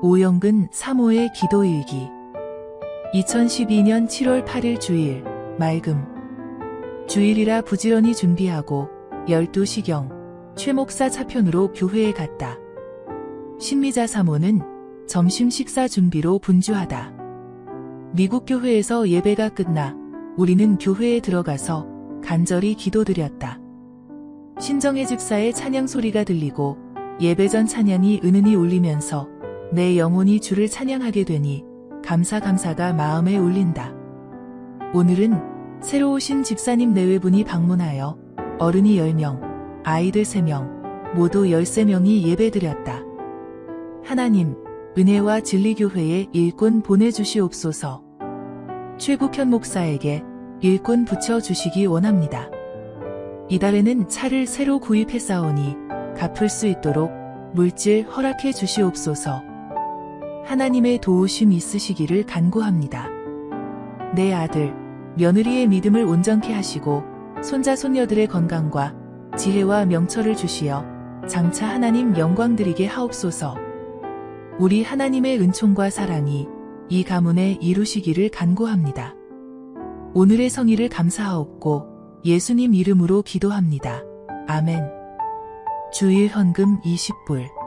오영근 사모의 기도일기 2012년 7월 8일 주일 맑음 주일이라 부지런히 준비하고 12시경 최 목사 차편으로 교회에 갔다. 신미자 사모는 점심 식사 준비로 분주하다. 미국 교회에서 예배가 끝나 우리는 교회에 들어가서 간절히 기도드렸다. 신정혜 집사의 찬양 소리가 들리고 예배 전 찬양이 은은히 울리면서 내 영혼이 주를 찬양하게 되니 감사 감사가 마음에 울린다. 오늘은 새로 오신 집사님 내외분이 방문하여 어른이 10명, 아이들 3명, 모두 13명이 예배드렸다. 하나님, 은혜와 진리교회에 일꾼 보내주시옵소서. 최국현 목사에게 일꾼 붙여주시기 원합니다. 이달에는 차를 새로 구입했사오니 갚을 수 있도록 물질 허락해 주시옵소서. 하나님의 도우심 있으시기를 간구합니다. 내 아들, 며느리의 믿음을 온전케 하시고 손자 손녀들의 건강과 지혜와 명철을 주시어 장차 하나님 영광 드리게 하옵소서. 우리 하나님의 은총과 사랑이 이 가문에 이루시기를 간구합니다. 오늘의 성의를 감사하옵고 예수님 이름으로 기도합니다. 아멘. 주일 헌금 20불